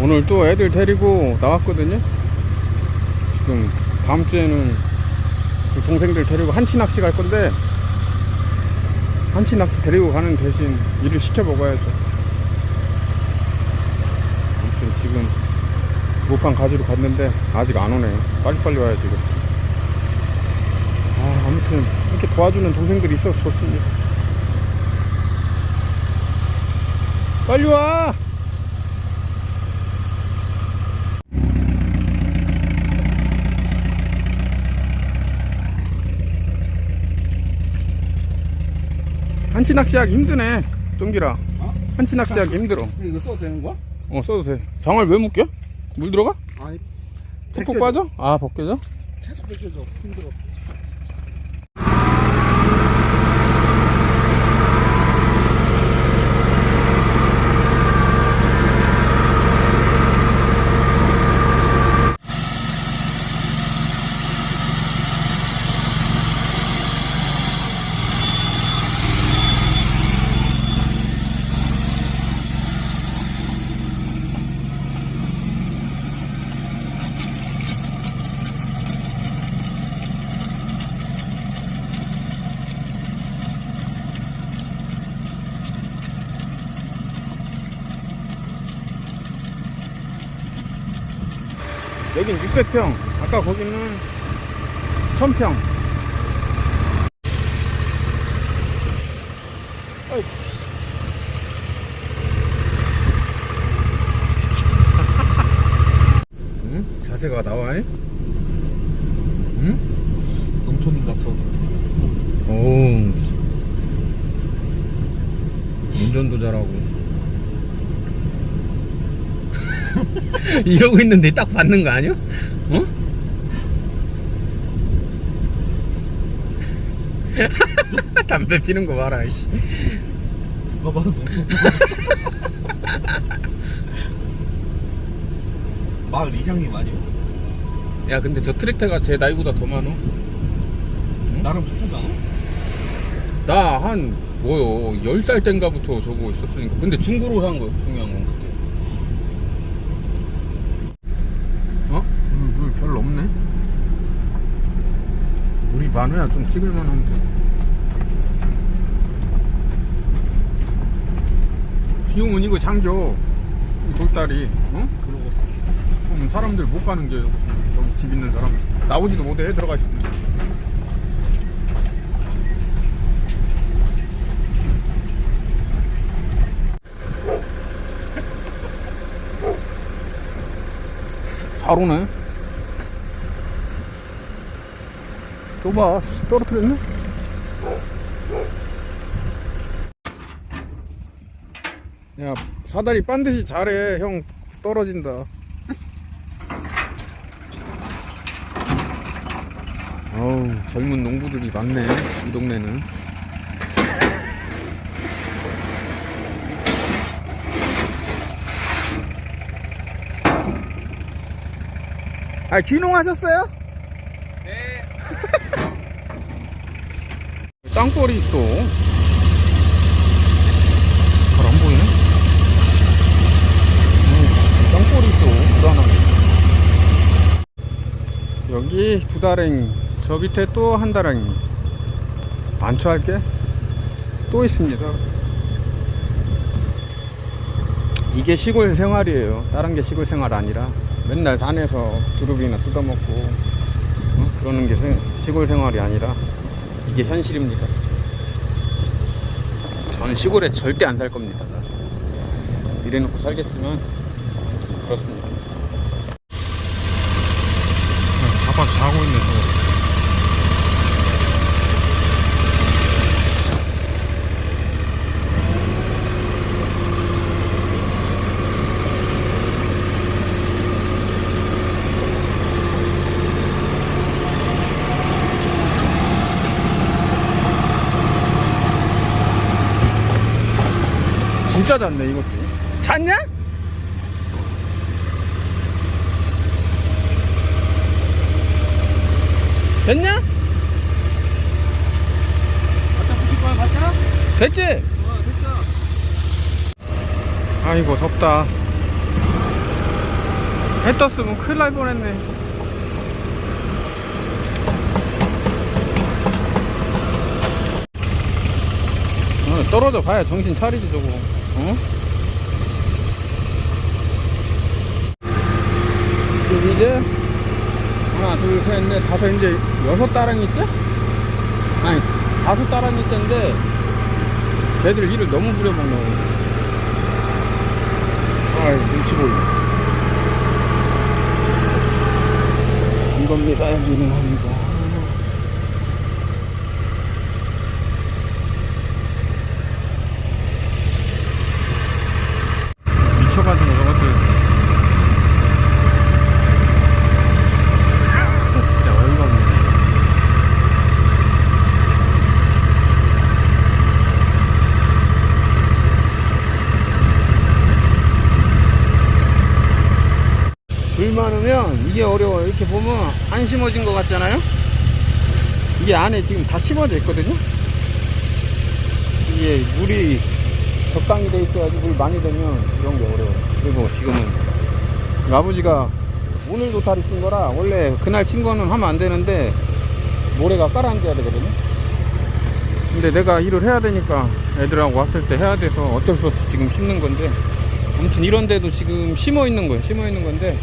오늘 또 애들 데리고 나왔거든요. 지금 다음 주에는 그 동생들 데리고 한치 낚시 갈 건데 한치 낚시 데리고 가는 대신 일을 시켜 먹어야죠. 아무튼 지금 모판 가지러 갔는데 아직 안 오네요. 빨리빨리 와야지 이거. 아, 아무튼 이렇게 도와주는 동생들이 있어서 좋습니다. 빨리 와! 한치 낚시하기 힘드네, 쫑기라. 어? 한치 낚시하기 힘들어. 이거 써도 되는 거야? 어, 써도 돼. 장을 왜 묶여? 물 들어가? 아니 푹푹. 빠져? 아, 벗겨져? 계속 벗겨져 힘들어 여긴 600평. 아까 거기는 1000평. 어이. 응? 자세가 나와? 잉? 응? 농촌인 같아 오. 운전도 잘하고. 이러고 있는데 딱 받는 거 아니야? 어? 담배 피는 거 봐라, 이씨. 누가 봐도 농촌 마을 이장님 아니야? 야, 근데 저 트랙터가 제 나이보다 더 많어. 나랑 비슷하지 않아? 나 한, 뭐요, 10살 땐가부터 저거 있었으니까. 근데 중고로 산 거야, 중요한 건그때. 어? 물, 물 별로 없네? 물이 많아야 좀 찍을만 한데. 비 오면 이거 잠겨. 이 돌다리, 어? 그러고 그럼 사람들 못 가는 게, 여기 집 있는 사람. 나오지도 못해, 들어가 있으면. 잘 오네. 좁아. 씨, 떨어뜨렸네? 야, 사다리 반드시 잘해. 형, 떨어진다. 어우, 젊은 농부들이 많네. 이 동네는. 아, 귀농하셨어요? 땅벌이 있어. 잘안 보이네? 음, 땅벌이 있어. 불안하게. 여기 두 다랭이. 저 밑에 또 한 다랭이. 안쳐할게. 또 있습니다. 이게 시골 생활이에요. 다른 게 시골 생활 아니라 맨날 산에서 두릅이나 뜯어먹고 어? 그러는 게 세- 시골 생활이 아니라 이게 현실입니다. 저는 시골에 절대 안 살 겁니다. 이래놓고 살겠지만 그렇습니다. 그냥 잡아서 자고 있네 저거. 진짜 잤네 이것도. 잤냐? 됐냐? 됐지? 어 됐어 아이고 덥다 해 떴으면 큰일 날 뻔했네. 어, 떨어져 봐야 정신 차리지 저거. 어? 지금 이제 하나, 둘, 셋, 넷, 다섯 이제 여섯 다랑이째? 아니 다섯 다랑이째인데 쟤들 일을 너무 부려먹는. 아이 눈치 보이네. 이겁니다 여기는 합니다. 미쳐가지고 저것들 진짜 어이가 없네 물 많으면 이게 어려워 이렇게 보면 안 심어진 것 같잖아요? 이게 안에 지금 다 심어져 있거든요? 이게 물이 적당히 돼 있어야지 물 많이 되면 이런 게 어려워 그리고 지금은 아버지가 오늘 도타리 친 거라 원래 그날 친 거는 하면 안 되는데 모래가 깔아앉아야 되거든요? 근데 내가 일을 해야 되니까 애들하고 왔을 때 해야 돼서 어쩔 수 없이 지금 심는 건데 아무튼 이런 데도 지금 심어 있는 거예요. 심어 있는 건데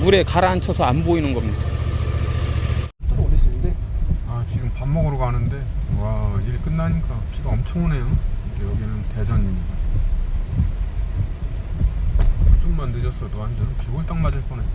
물에 가라앉혀서 안 보이는 겁니다. 좀 올릴 수 있는데. 아 지금 밥 먹으러 가는데? 와 일 끝나니까 비가 엄청 오네요. 여기는 대전입니다. 좀만 늦었어도 완전 비 홀딱 맞을 뻔했어